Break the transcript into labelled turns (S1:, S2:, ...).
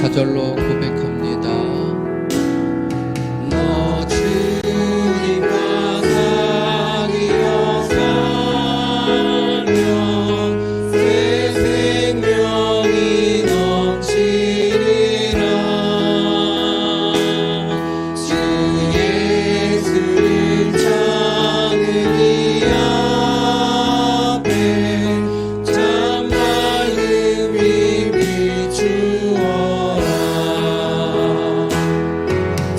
S1: 사절로